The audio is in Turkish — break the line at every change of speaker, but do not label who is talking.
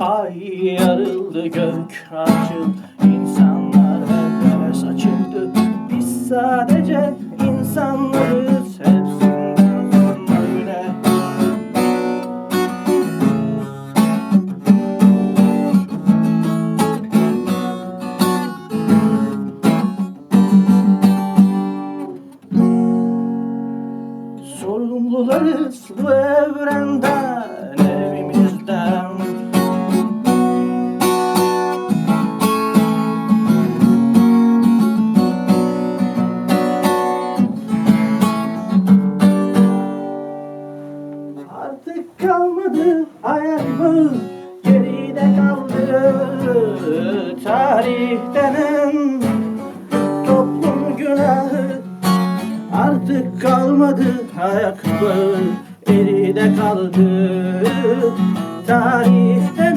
Ay yarıldı gök açıldı. İnsanlar her saçıldı Biz sadece insanlarız. Hepsinden sonra yine Sorumlularız bu evrenden Artık kalmadı ayak Geride kaldı tarih denen Toplum günahı. Artık kalmadı ayak Geride kaldı tarih denen